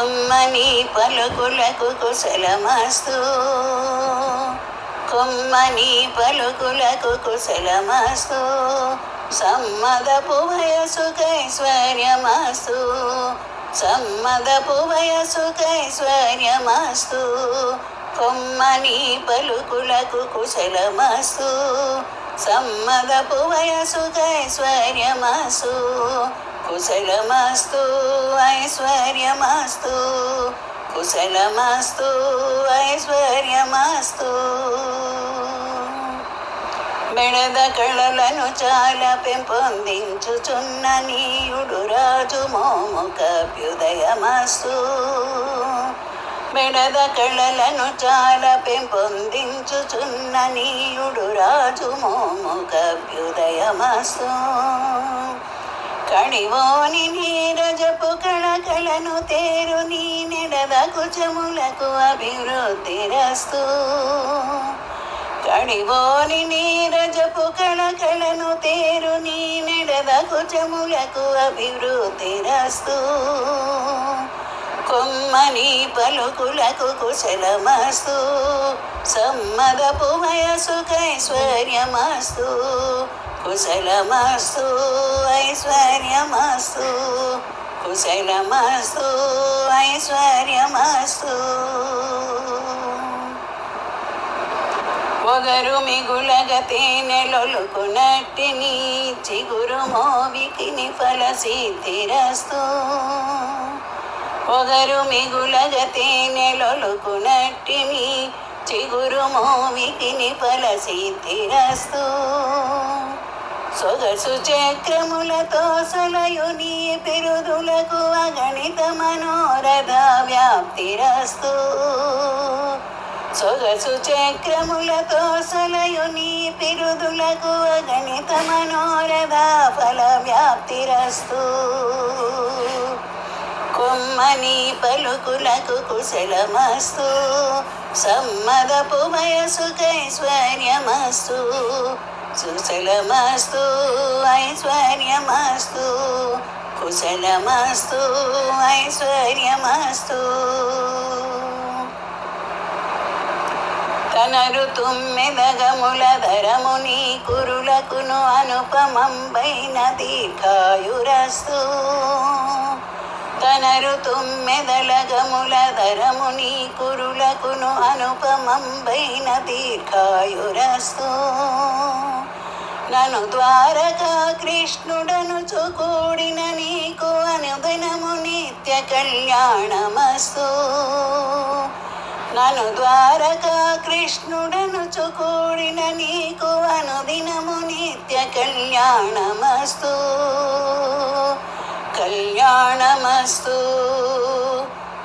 కొమ్మని పలుకులకు కుశలమస్తు. కొమ్మని పలుకులకు కుశలమస్తు. సమ్మదపు వయసు కైశ్వర్యమస్తు సమ్మదపు వయసు కైశ్వర్యమస్తు కొమ్మని పలుకులకు కుశలమస్తు. సమ్మదపు వయసు కైశ్వర్యమస్తు కుశలమస్తు ఐశ్వర్యమస్తు కుశలమస్తు ఐశ్వర్యమస్తు. బెడద కళలను చాలా పెంపొందించుచున్న నీయుడు రాజు మోముకభ్యుదయమస్తు బెడద కళలను చాలా పెంపొందించుచున్న నీయుడు రాజు మోముకభ్యుదయమస్తు కడివోని నీరజపు కళకళను తేరు నీ నెడద కుచములకు అభివృద్ధి రస్తు. కడివోని నీరజపు కళకళను తేరు నీ నెడద కుచములకు అభివృద్ధి రస్తు. కొమ్మని పలుకులకు కుశలమస్తు. సమ్మదపు వయసు కైశ్వర్యమస్తు. కుశలమస్తు. ఐశ్వర్యమస్తు కుశలమస్తు ఐశ్వర్యమస్తు. ఒగరు మిగులగతే తేనెలొలుకునట్టి నీ చిగురు మోవికిని ఫల సిద్ధిరస్తు ఒగరు మిగులగ తేనెలొలుకునట్టి నీ చిగురు మోవికిని ఫల సిద్ధిరస్తు సొగసు చక్రములతో సలయు నీ పిరుదులకు అగణిత మనోరథ వ్యాప్తిరస్తు సొగసు చక్రములతో సలయు నీ పిరుదులకు అగణిత మనోరథ ఫల వ్యాప్తిరస్తు కొమ్మని పలుకులకు కుశలమస్తు సమ్మదపు వయసు కైశ్వర్యమస్తు సుశలమస్తు ఐశ్వర్యమస్తు కుశలమస్తు ఐశ్వర్యమస్తు. తనరు తుమ్మెదగముల ధరముని కురులకును అనుపమంబైన దీర్ఘాయురస్తు. తనరు తుమ్మెదలగముల ధరముని కురులకును అనుపమంబైన దీర్ఘాయురస్తు. నను ద్వారకా కృష్ణుడను చూకూడిన నీకు అనుదినము నిత్య కళ్యాణమస్తు. నను ద్వారకా కృష్ణుడను చూకూడిన నీకు అనుదినము నిత్య కళ్యాణమస్తు. కళ్యాణమస్తు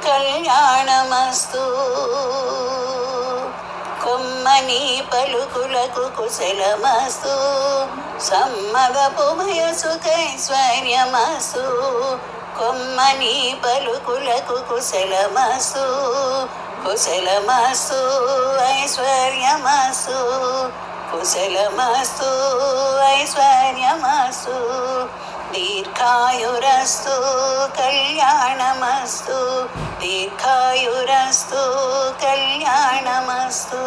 కళ్యాణమస్తు. కొమ్మని పలుకులకు కుశలమస్తు సమ్మగపు భయసుకైశ్వర్యమస్తు కొమ్మని పలుకులకు కుశలమస్తు కుశలమస్తు ఐశ్వర్యమస్తు. కుశలమస్తు ఐశ్వర్యమస్తు. దీర్ఘాయురస్తు కళ్యాణమస్తు దీర్ఘాయురస్తు కళ్యాణమస్తు